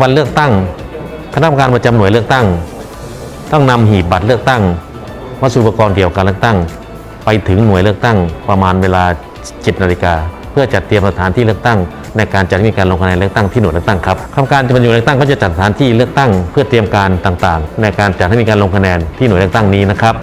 วันเลือกตั้งคณะกรรมการประจำหน่วยเลือกตั้ง ต้องนำหีบบัตรเลือกตั้ง วัสดุอุปกรณ์เกี่ยวกับการเลือกตั้ง ไปถึงหน่วยเลือกตั้งประมาณเวลา 7นาฬิกาเพื่อจัดเตรียมสถานที่เลือกตั้ง ในการจัดให้มีการลงคะแนนเลือกตั้งที่หน่วยเลือกตั้งครับคณะกรรมการจะบรรจุเลือกตั้งก็จะจัดสถานที่เลือกตั้ง เพื่อเตรียมการต่างๆ ในการจัดให้มีการลงคะแนนที่หน่วยเลือกตั้งนี้นะครับ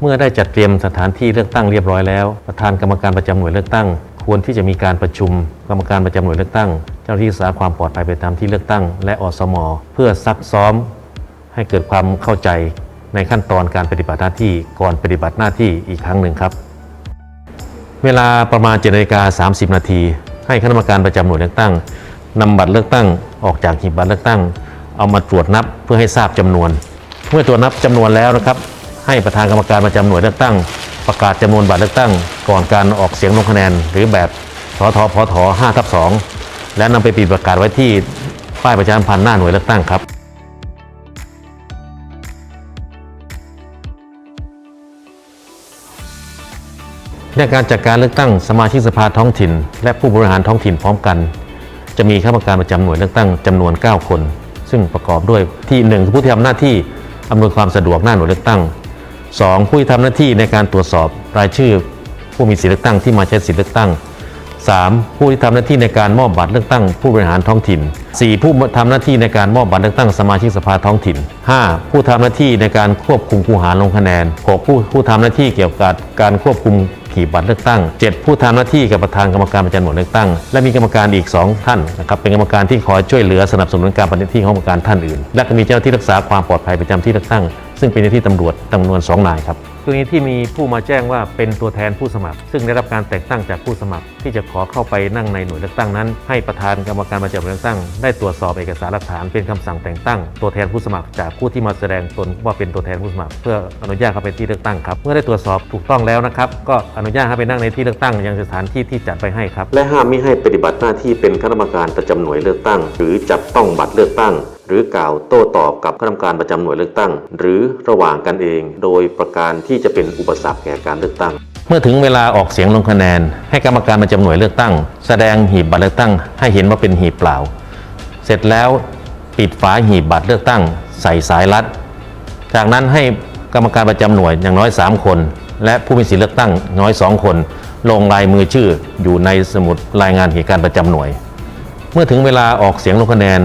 เมื่อได้จัดเตรียมสถานที่เลือกตั้งเรียบร้อยแล้ว ประธานกรรมการประจำหน่วยเลือกตั้ง ควรที่จะมีการประชุมกรรมการประจำหน่วยเลือกตั้ง เจ้าหน้าที่รักษาความปลอดภัยไปตามที่เลือกตั้ง และอสม เพื่อซักซ้อมให้เกิดความเข้าใจในขั้นตอนการปฏิบัติหน้าที่ก่อนปฏิบัติหน้าที่อีกครั้งหนึ่งครับ เวลาประมาณ7นาฬิกา30 นาทีให้คณะกรรมการประจำหน่วยเลือกตั้งนำบัตรเลือกตั้งออกจากหีบบัตรเลือกตั้ง เอามาตรวจนับเพื่อให้ทราบจำนวน เมื่อตรวจนับจำนวนแล้วนะครับ ให้ประธานกรรมการประจำหน่วยเลือกตั้ง ประกาศจำนวนบัตรเลือกตั้ง ก่อนการออกเสียงลงคะแนน หรือแบบสทพท5ทับ2และนำไปปิดประกาศไว้ที่ป้ายประชาสัมพันธ์หน้าหน่วยเลือกตั้งครับในการจัดการเลือกตั้งสมาชิกสภาท้องถิ่น และผู้บริหารท้องถิ่นพร้อมกัน จะมีข้าราชการประจำหน่วยเลือกตั้งจำนวน 9 คน ซึ่งประกอบด้วยที่1คือผู้ที่ทำหน้าที่อำนวยความสะดวกหน้าหน่วยเลือกตั้ง 2. ผู้ที่ทำหน้าที่ในการตรวจสอบรายชื่อ ผู้มีสิทธิเลือกตั้งที่มาใช้สิทธิเลือกตั้ง 3. ผู้ที่ทำหน้าที่ในการมอบบัตรเลือกตั้ง ผู้บริหารท้องถิ่น 4. ผู้ทำหน้าที่ในการมอบบัตรเลือกตั้งสมาชิกสภาท้องถิ่น 5. ผู้ทำหน้าที่ในการควบคุมคูหาลงคะแนน 6. ผู้ผู้ทำหน้าที่เกี่ยวกับการควบคุมขีดบัตรเลือกตั้ง 7. ผู้ทำหน้าที่กับประธานกรรมการประจำหน่วยเลือกตั้ง และมีกรรมการอีก 2 ท่านนะครับเป็นกรรมการที่คอยช่วยเหลือสนับสนุนการปฏิบัติหน้าที่ของกรรมการท่านอื่น และก็มีเจ้าหน้าที่รักษาความปลอดภัยประจำที่เลือกตั้ง ซึ่งเป็นหน้าที่ตำรวจจำนวน2นายครับ รณีที่มีผู้มาแจ้งว่าเป็นตัวแทนผู้สมัคร ซึ่งได้รับการแต่งตั้งจากผู้สมัคร ที่จะขอเข้าไปนั่งในหน่วยเลือกตั้งนั้น ให้ประธานกรรมการประจำหน่วยเลือกตั้ง ได้ตรวจสอบเอกสารหลักฐานเป็นคำสั่งแต่งตั้ง ตัวแทนผู้สมัคร จากผู้ที่มาแสดงตนว่าเป็นตัวแทนผู้สมัคร เพื่ออนุญาตเข้าไปที่เลือกตั้งครับเมื่อได้ตรวจสอบถูกต้องแล้วนะครับก็อนุญาตให้ไปนั่งในที่เลือกตั้งยังสถานที่ที่จัดไปให้ครับและห้ามไม่ให้ปฏิบัติหน้าที่เป็นคณะกรรมการประจำหน่วยเลือกตั้ง หรือจับต้องบัตรเลือกตั้งหรือกล่าวโต้ตอบกับคณะกรรมการประจำหน่วยเลือกตั้ง หรือระหว่างกันเอง โดยประการที่จะเป็นอุปสรรคแก่การเลือกตั้ง เมื่อถึงเวลาออกเสียงลงคะแนน ให้กรรมการประจำหน่วยเลือกตั้ง แสดงหีบบัตรเลือกตั้ง ให้เห็นว่าเป็นหีบเปล่า เสร็จแล้วปิดฝาหีบบัตรเลือกตั้ง ใส่สายรัด จากนั้นให้กรรมการประจำหน่วยอย่างน้อย 3 คน และผู้มีสิทธิเลือกตั้งน้อย 2 คน ลงลายมือชื่ออยู่ในสมุดรายงานเหตุการณ์ประจำหน่วย เมื่อถึงเวลาออกเสียงลงคะแนน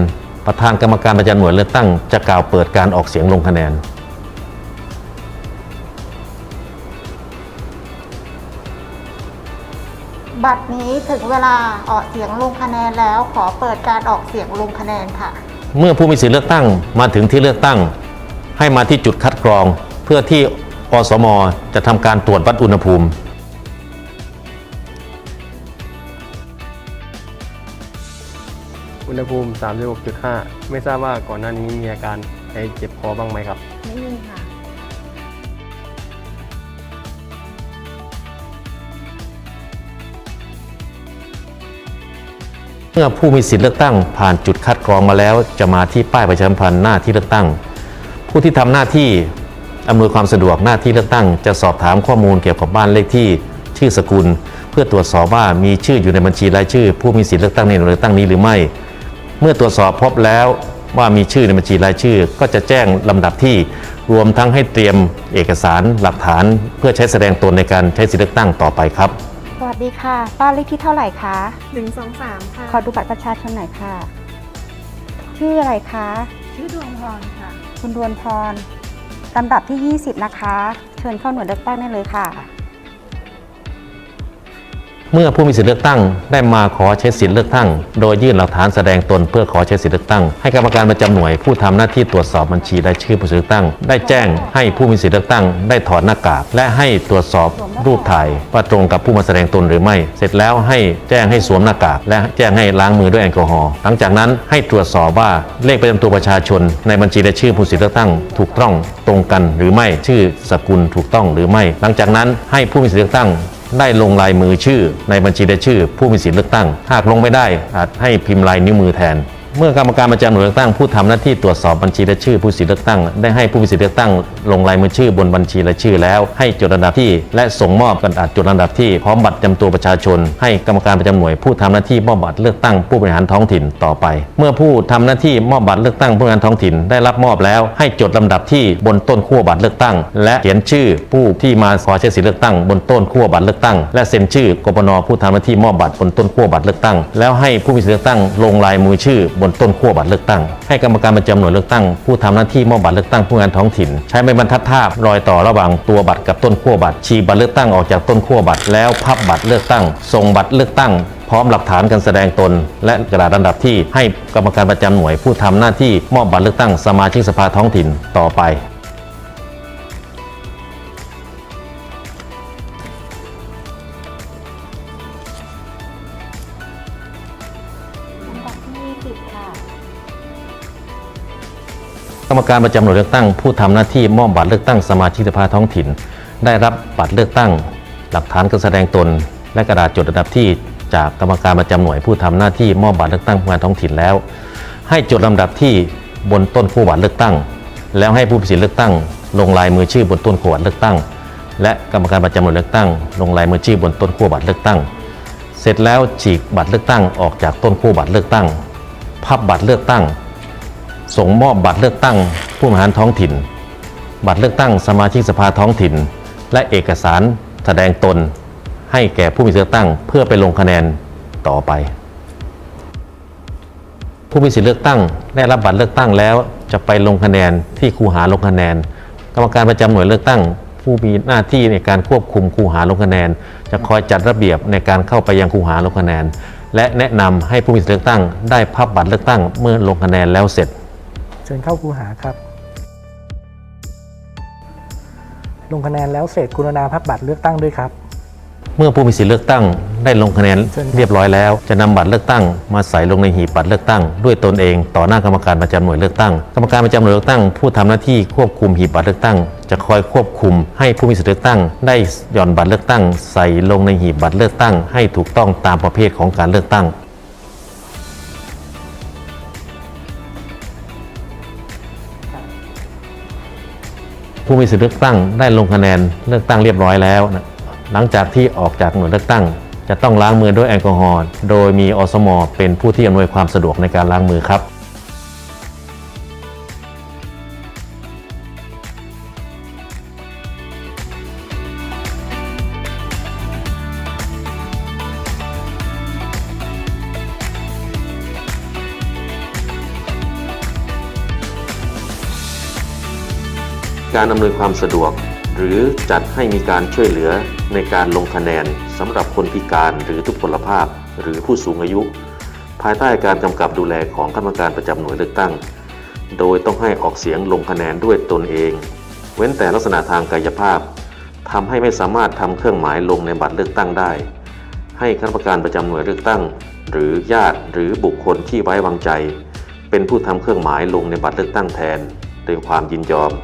ประธานกรรมการประจำหน่วยเลือกตั้งจะกล่าวเปิดการออกเสียงลงคะแนน บัตรนี้ถึงเวลาออกเสียงลงคะแนนแล้วขอเปิดการออกเสียงลงคะแนนค่ะ เมื่อผู้มีสิทธิเลือกตั้งมาถึงที่เลือกตั้ง ให้มาที่จุดคัดกรอง เพื่อที่อสมจะทำการตรวจวัดอุณหภูมิอุณหภูมิ 36.5 ไม่ทราบว่าก่อนหน้านี้มีอาการไอเจ็บคอบ้างไหมครับ เมื่อผู้มีสิทธิเลือกตั้งผ่านจุดคัดกรองมาแล้ว จะมาที่ป้ายประชาสัมพันธ์หน้าที่เลือกตั้ง ผู้ที่ทำหน้าที่อำนวยความสะดวกหน้าที่เลือกตั้ง จะสอบถามข้อมูลเกี่ยวกับบ้านเลขที่ชื่อสกุล เพื่อตรวจสอบว่ามีชื่ออยู่ในบัญชีรายชื่อ ผู้มีสิทธิเลือกตั้งในหน่วยเลือกตั้งนี้หรือไม่ เมื่อตรวจสอบพบแล้วว่ามีชื่อในบัญชีรายชื่อ ก็จะแจ้งลำดับที่รวมทั้งให้เตรียมเอกสารหลักฐาน เพื่อใช้แสดงตนในการใช้สิทธิเลือกตั้งต่อไปครับ สวัสดีค่ะบ้านเลขที่เท่าไหร่คะหนึ่งสองสามค่ะ ขอดูบัตรประชาชนหน่อยค่ะ ชื่ออะไรคะ ชื่อดวงพรค่ะ คุณดวนพรลำดับที่ 20 นะคะ เชิญเข้าหน่วยเลือกตั้งได้เลยค่ะ เมื่อผู้มีสิทธิเลือกตั้งได้มาขอใช้สิทธิเลือกตั้ง โดยยื่นหลักฐานแสดงตนเพื่อขอใช้สิทธิเลือกตั้ง ให้กรรมการประจำหน่วยผู้ทำหน้าที่ตรวจสอบบัญชีรายชื่อผู้เลือกตั้ง ได้แจ้งให้ผู้มีสิทธิเลือกตั้ง ได้ถอดหน้ากากและให้ตรวจสอบรูปถ่ายว่าตรงกับผู้มาแสดงตนหรือไม่ เสร็จแล้วให้แจ้งให้สวมหน้ากากและแจ้งให้ล้างมือด้วยแอลกอฮอล์หลังจากนั้นให้ตรวจสอบว่าเลขประจำตัวประชาชน ในบัญชีรายชื่อผู้สิทธิเลือกตั้ง ถูกต้องตรงกันหรือไม่ชื่อสกุลถูกต้องหรือไม่ หลังจากนั้นให้ผู้มีสิทธิเลือกตั้ง ได้ลงลายมือชื่อในบัญชีรายชื่อ ผู้มีสิทธิเลือกตั้ง หากลงไม่ได้อาจให้พิมพ์ลายนิ้วมือแทน เมื่อกรรมการประจำหน่วยเลือกตั้งผู้ทำหน้าที่ตรวจสอบบัญชีรายชื่อผู้มีสิทธิเลือกตั้ง ได้ให้ผู้มีสิทธิเลือกตั้งลงลายมือชื่อบนบัญชีรายชื่อแล้ว ให้จดลำดับที่ และส่งมอบกระดาษจดลำดับที่พร้อมบัตรประจำตัวประชาชน ให้กรรมการประจำหน่วยผู้ทำหน้าที่มอบบัตรเลือกตั้งผู้บริหารท้องถิ่นต่อไป เมื่อผู้ทำหน้าที่มอบบัตรเลือกตั้งผู้บริหารท้องถิ่น ได้รับมอบแล้ว ให้จดลำดับที่บนต้นขั้วบัตรเลือกตั้ง และเขียนชื่อผู้ที่มาขอใช้สิทธิเลือกตั้งบนต้นขั้วบัตรเลือกตั้ง และเซ็นชื่อกปนผู้ทำหน้าที่มอบบัตรบนต้นขั้วบัตรเลือกตั้ง แล้วให้ผู้มีสิทธิเลือกตั้งลงลายมือชื่อบนต้นขั้วบัตรเลือกตั้ง ให้กรรมการประจำหน่วยเลือกตั้ง ผู้ทำหน้าที่มอบบัตรเลือกตั้งผู้งานท้องถิ่น ใช้ไม้บรรทัดทาบรอยต่อระหว่างตัวบัตรกับต้นขั้วบัตรฉีกบัตรเลือกตั้งออกจากต้นขั้วบัตรแล้วพับบัตรเลือกตั้งส่งบัตรเลือกตั้งพร้อมหลักฐานการแสดงตน และกระดาษลำดับที่ให้กรรมการประจำหน่วยผู้ทำหน้าที่มอบบัตรเลือกตั้งสมาชิกสภาท้องถิ่นต่อไป รรมการประจำหน่วยเลือกตั้ง ผู้ทำหน้าที่มอบบัตรเลือกตั้งสมาชิกสภาท้องถิ่น ได้รับบัตรเลือกตั้ง หลักฐานการแสดงตน และกระดาษจดลำดับที่จากกรรมการประจำหน่วยผู้ทำหน้าที่มอบบัตรเลือกตั้งผู้งานท้องถิ่นแล้ว ให้จดลำดับที่บนต้นคู่บัตรเลือกตั้ง แล้วให้ผู้มีสิทธิเลือกตั้ง ลงลายมือชื่อบนต้นขั้วบัตรเลือกตั้ง และกรรมการประจำหน่วยเลือกตั้ง ลงลายมือชื่อบนต้นขั้บัตรเลือกตั้ง เสร็จแล้วฉีกบัตรเลือกตั้งออกจากต้นคู่บัตรเลือกตั้ง พับบัตรเลือกตั้ง ส่งมอบบัตรเลือกตั้งผู้บริหารท้องถิ่น บัตรเลือกตั้งสมาชิกสภาท้องถิ่น และเอกสารแสดงตน ให้แก่ผู้มีสิทธิเลือกตั้ง เพื่อไปลงคะแนนต่อไป ผู้มีสิทธิเลือกตั้งได้รับบัตรเลือกตั้งแล้วจะไปลงคะแนนที่คูหาลงคะแนน กรรมการประจำหน่วยเลือกตั้ง ผู้มีหน้าที่ในการควบคุมคูหาลงคะแนน จะคอยจัดระเบียบในการเข้าไปยังคูหาลงคะแนน และแนะนำให้ผู้มีสิทธิเลือกตั้ง ได้พับบัตรเลือกตั้งเมื่อลงคะแนนแล้วเสร็จ เชิญเข้าคูหาครับ ลงคะแนนแล้วเสร็จกรุณาพับบัตรเลือกตั้งด้วยครับ เมื่อผู้มีสิทธิเลือกตั้งได้ลงคะแนนเชิญครับเรียบร้อยแล้ว จะนำบัตรเลือกตั้ง มาใส่ลงในหีบบัตรเลือกตั้ง ด้วยตนเองต่อหน้ากรรมการประจำหน่วยเลือกตั้ง กรรมการประจำหน่วยเลือกตั้ง ผู้ทำหน้าที่ควบคุมหีบบัตรเลือกตั้ง จะคอยควบคุมให้ผู้มีสิทธิเลือกตั้ง ได้หย่อนบัตรเลือกตั้ง ใส่ลงในหีบบัตรเลือกตั้ง ให้ถูกต้องตามประเภทของการเลือกตั้ง ผู้มีสิทธิเลือกตั้งได้ลงคะแนนเลือกตั้งเรียบร้อยแล้วนะหลังจากที่ออกจากหน่วยเลือกตั้ง จะต้องล้างมือด้วยแอลกอฮอล์โดยมีอสมเป็นผู้ที่อำนวยความสะดวกในการล้างมือครับ การอำนวยความสะดวก หรือจัดให้มีการช่วยเหลือในการลงคะแนนสำหรับคนพิการหรือทุพพลภาพ หรือผู้สูงอายุ ภายใต้การกำกับดูแลของคณะกรรมการประจำหน่วยเลือกตั้ง โดยต้องให้ออกเสียงลงคะแนนด้วยตนเอง เว้นแต่ลักษณะทางกายภาพทำให้ไม่สามารถทำเครื่องหมายลงในบัตรเลือกตั้งได้ ให้คณะกรรมการประจำหน่วยเลือกตั้ง หรือญาติหรือบุคคลที่ไว้วางใจ เป็นผู้ทำเครื่องหมายลงในบัตรเลือกตั้งแทนโดยความยินยอม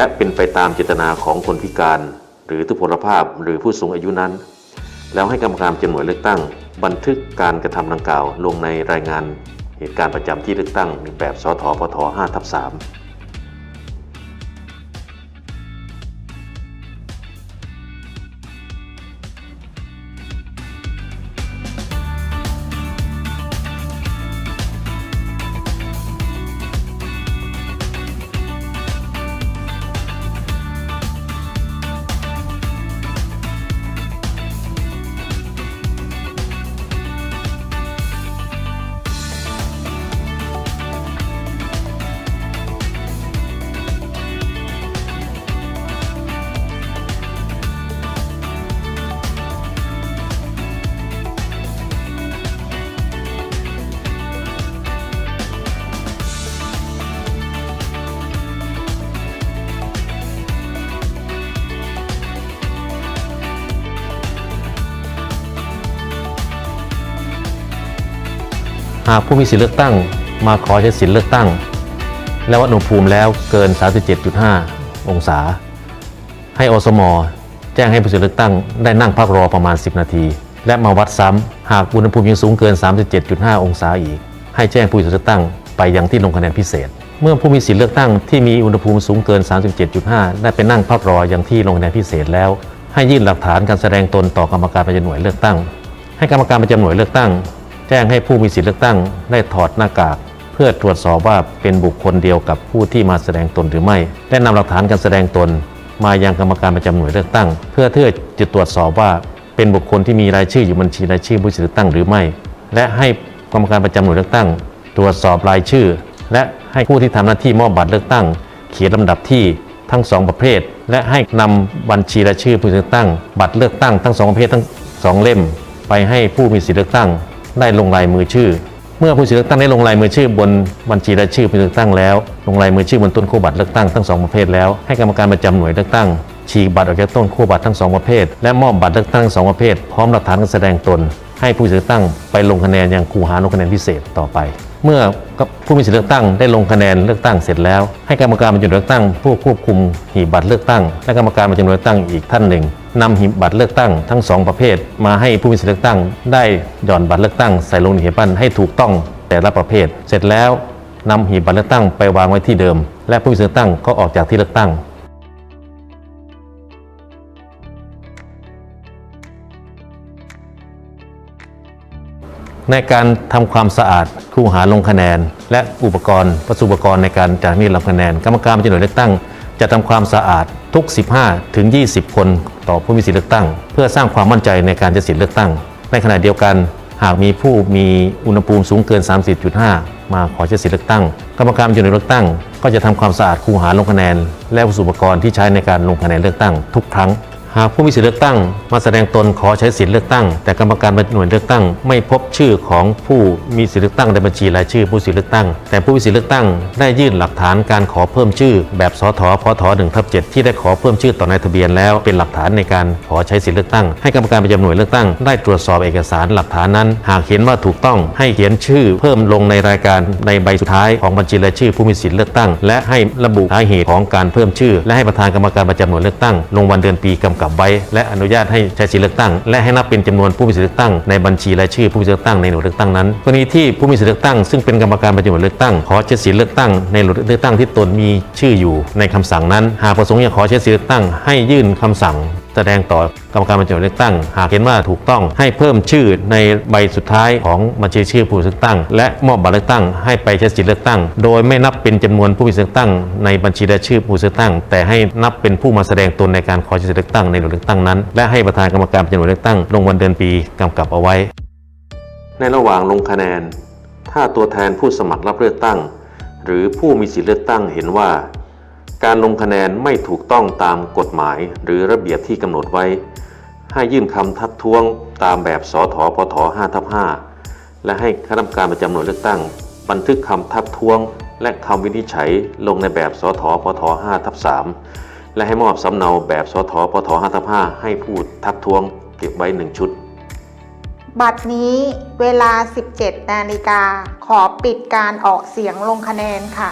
และเป็นไปตามเจตนาของคนพิการ หรือทุพพลภาพหรือผู้สูงอายุนั้น แล้วให้กรรมการจำหน่วยเลือกตั้ง บันทึกการกระทำดังกล่าว ลงในรายงานเหตุการณ์ประจำที่เลือกตั้งแบบสทพท5ทับ3 หากผู้มีสิทธิเลือกตั้งมาขอใช้สิทธิเลือกตั้ง และวัดอุณหภูมิแล้วเกิน 37.5 องศา ให้อสมแจ้งให้ผู้มีสิทธิเลือกตั้งได้นั่งพักรอประมาณ 10 นาที และมาวัดซ้ำหากอุณหภูมิยังสูงเกิน 37.5 องศาอีกให้ให้แจ้งผู้มีสิทธิเลือกตั้งไปยังที่ลงคะแนนพิเศษ เมื่อผู้มีสิทธิเลือกตั้งที่มีอุณหภูมิสูงเกิน 37.5 ได้ไปนั่งพักรอยังที่ลงคะแนนพิเศษแล้ว ให้ยื่นหลักฐานการแสดงตนต่อกรรมการประจำหน่วยเลือกตั้ง ให้กรรมการประจำหน่วยเลือกตั้ง แจ้งให้ผู้มีสิทธิเลือกตั้งได้ถอดหน้ากาก เพื่อตรวจสอบว่าเป็นบุคคลเดียวกับผู้ที่มาแสดงตนหรือไม่ และนำหลักฐานการแสดงตน มายังกรรมการประจำหน่วยเลือกตั้ง เพื่อเที่จะตรวจสอบว่าเป็นบุคคลที่มีรายชื่ออยู่บัญชีรายชื่อผู้สิทธิเลือกตั้งหรือไม่ และให้กรรมการประจำหน่วยเลือกตั้ง ตรวจสอบรายชื่อ และให้ผู้ที่ทำหน้าที่มอบบัตรเลือกตั้ง เขียนลำดับที่ทั้งสองประเภท และให้นำบัญชีรายชื่อผู้สิทธิเลือกตั้ง บัตรเลือกตั้งทั้งสองประเภททั้งสองเล่ม ไปให้ผู้มีสิทธิเลือกตั้ง ได้ลงลายมือชื่อ เมื่อผู้สิทธิเลือกตั้งได้ลงลายมือชื่อบนบัญชีรายชื่อผู้เลือกตั้งแล้ว ลงลายมือชื่อบนต้นคู่บัตรเลือกตั้งทั้งสองประเภทแล้วให้กรรมการประจำหน่วยเลือกตั้งฉีกบัตรออกจากต้นคู่บัตรทั้งสองประเภท และมอบบัตรเลือกตั้งสองประเภท พร้อมหลักฐานการแสดงตน ให้ผู้สิทธิเลือกตั้งไปลงคะแนนอย่างคูหาลงคะแนนพิเศษต่อไป เมื่อผู้มีสิทธิเลือกตั้งได้ลงคะแนนเลือกตั้งเสร็จแล้ว ให้กรรมการประจำหน่วยเลือกตั้งผู้ควบคุมหีบบัตรเลือกตั้ง และกรรมการประจำหน่วยเลือกตั้งอีกท่านหนึ่งนำหีบบัตรเลือกตั้งทั้งสองประเภท มาให้ผู้มีสิทธิเลือกตั้ง ได้หย่อนบัตรเลือกตั้งใส่ลงในหีบบัตรให้ถูกต้องแต่ละประเภท เสร็จแล้วนำหีบบัตรเลือกตั้งไปวางไว้ที่เดิม และผู้มีสิทธิเลือกตั้งก็ออกจากที่เลือกตั้ง ในการทำความสะอาดคู่หาลงคะแนน และอุปกรณ์วัสดุอุปกรณ์ในการจัดมีดลงคะแนน กรรมการประจำหน่วยเลือกตั้ง จะทำความสะอาดทุก 15 ถึง 20 คนต่อผู้มีสิทธิเลือกตั้ง เพื่อสร้างความมั่นใจในการจะสิทธิเลือกตั้ง ในขณะเดียวกัน หากมีผู้มีอุณหภูมิสูงเกิน 30.5 มาขอใช้สิทธิเลือกตั้ง กรรมการประจำหน่วยเลือกตั้ง ก็จะทำความสะอาดคูหาลงคะแนน และอุปกรณ์ที่ใช้ในการลงคะแนนเลือกตั้งทุกครั้ง หากผู้มีสิทธิเลือกตั้งมาแสดงตนขอใช้สิทธิเลือกตั้ง แต่กรรมการหน่วยเลือกตั้ง ไม่พบชื่อของผู้มีสิทธิเลือกตั้งในบัญชีรายชื่อผู้สิทธิเลือกตั้ง แต่ผู้มีสิทธิเลือกตั้งได้ยื่นหลักฐานการขอเพิ่มชื่อ แบบสทพท1ทับ7ที่ได้ขอเพิ่มชื่อต่อนายทะเบียนแล้วเป็นหลักฐานในการขอใช้สิทธิเลือกตั้ง ให้กรรมการประจำหน่วยเลือกตั้งได้ตรวจสอบเอกสารหลักฐานนั้น หากเห็นว่าถูกต้องให้เขียนชื่อ เพิ่มลงในรายการในใบสุดท้ายของบัญชีรายชื่อผู้มีสิทธิเลือกตั้ง และให้ระบุสาเหตุของการเพิ่มชื่อ และให้ประธานกรรมการประจำหน่วยเลือกตั้งลงวันเดือนปีกำกับไว้ และอนุญาตให้ใช้สิทธิเลือกตั้ง และให้นับเป็นจำนวนผู้มีสิทธิเลือกตั้งในบัญชีรายชื่อผู้มีสิทธิเลือกตั้งในหน่วยเลือกตั้งนั้นกรณีที่ผู้มีสิทธิเลือกตั้งซึ่งเป็นกรรมการประจำหน่วยเลือกตั้งขอใช้สิทธิเลือกตั้งในหน่วยเลือกตั้งที่ตนมีชื่ออยู่ในคำสั่งนั้น หากประสงค์จะขอใช้สิทธิเลือกตั้งให้ยื่นคำสั่ง แสดงต่อกรรมการประจำหน่วยเลือกตั้ง หากเห็นว่าถูกต้องให้เพิ่มชื่อในใบสุดท้ายของบัญชีชื่อผู้เลือกตั้ง และมอบบัตรเลือกตั้งให้ไปใช้สิทธิเลือกตั้ง โดยไม่นับเป็นจำนวนผู้มีสิทธิเลือกตั้ง ในบัญชีรายชื่อผู้เลือกตั้ง แต่ให้นับเป็นผู้มาแสดงตนในการขอใช้สิทธิเลือกตั้งในหน่วยเลือกตั้งนั้น และให้ประธานกรรมการประจำหน่วยเลือกตั้งลงวันเดือนปีกำกับเอาไว้ ในระหว่างลงคะแนน ถ้าตัวแทนผู้สมัครรับเลือกตั้ง หรือผู้มีสิทธิเลือกตั้งเห็นว่า การลงคะแนนไม่ถูกต้องตามกฎหมายหรือระเบียบที่กำหนดไว้ ให้ยื่นคำทักท้วงตามแบบสทพท5ทับ5และให้คณะกรรมการประจำหน่วยเลือกตั้ง บันทึกคำทักท้วง และคำวินิจฉัยลงในแบบสทพท5ทับ3และให้มอบสำเนาแบบสทพท5ทับ5ให้ผู้ทักท้วงเก็บไว้หนึ่งชุด บัตรนี้เวลา 17 นาฬิกาขอปิดการออกเสียงลงคะแนนค่ะ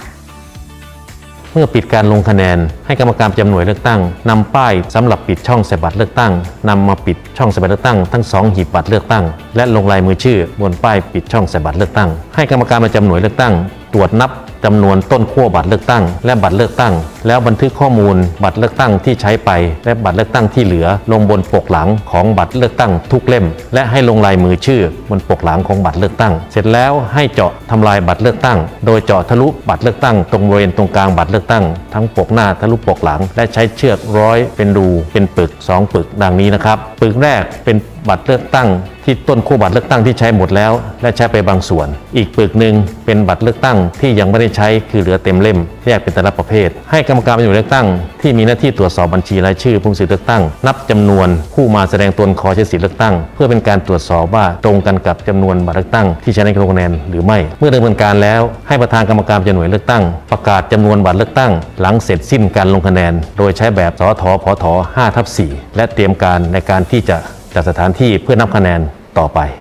มื่อปิดการลงคะแนน ให้กรรมการประจำหน่วยเลือกตั้งนำป้ายสำหรับปิดช่องใส่บัตรเลือกตั้งนำมาปิดช่องใส่บัตรเลือกตั้งทั้งสองหีบบัตรเลือกตั้ง และลงลายมือชื่อบนป้ายปิดช่องใส่บัตรเลือกตั้ง ให้กรรมการประจำหน่วยเลือกตั้ง ตรวจนับ จำนวนต้นขั้วบัตรเลือกตั้ง และบัตรเลือกตั้ง แล้วบันทึกข้อมูลบัตรเลือกตั้งที่ใช้ไป และบัตรเลือกตั้งที่เหลือ ลงบนปกหลังของบัตรเลือกตั้งทุกเล่ม และให้ลงลายมือชื่อบนปกหลังของบัตรเลือกตั้ง เสร็จแล้วให้เจาะทำลายบัตรเลือกตั้ง โดยเจาะทะลุบัตรเลือกตั้งตรงบริเวณตรงกลางบัตรเลือกตั้ง ทั้งปกหน้าทะลุปกหลัง และใช้เชือกร้อยเป็นรูเป็นปึกสองปึกดังนี้นะครับปึกแรกเป็นบัตรเลือกตั้งที่ต้นคู่บัตรเลือกตั้งที่ใช้หมดแล้ว และใช้ไปบางส่วน อีกปึกหนึ่งเป็นบัตรเลือกตั้งที่ยังไม่ได้ใช้คือเหลือเต็มเล่มแยกเป็นแต่ละประเภท ให้กรรมการประจำหน่วยเลือกตั้งที่มีหน้าที่ตรวจสอบบัญชีรายชื่อผู้มีสิทธิเลือกตั้ง นับจำนวนผู้มาแสดงตนขอใช้สิทธิเลือกตั้ง เพื่อเป็นการตรวจสอบว่าตรงกันกับจำนวนบัตรเลือกตั้งที่ใช้ในการลงคะแนนหรือไม่ เมื่อดำเนินการแล้วให้ประธานกรรมการประจำหน่วยเลือกตั้ง ประกาศจำนวนบัตรเลือกตั้ง หลังเสร็จสิ้นการลงคะแนน โดยใช้แบบสทพท5ทับ4และเตรียมการในการที่จะ จากสถานที่เพื่อนับคะแนนต่อไป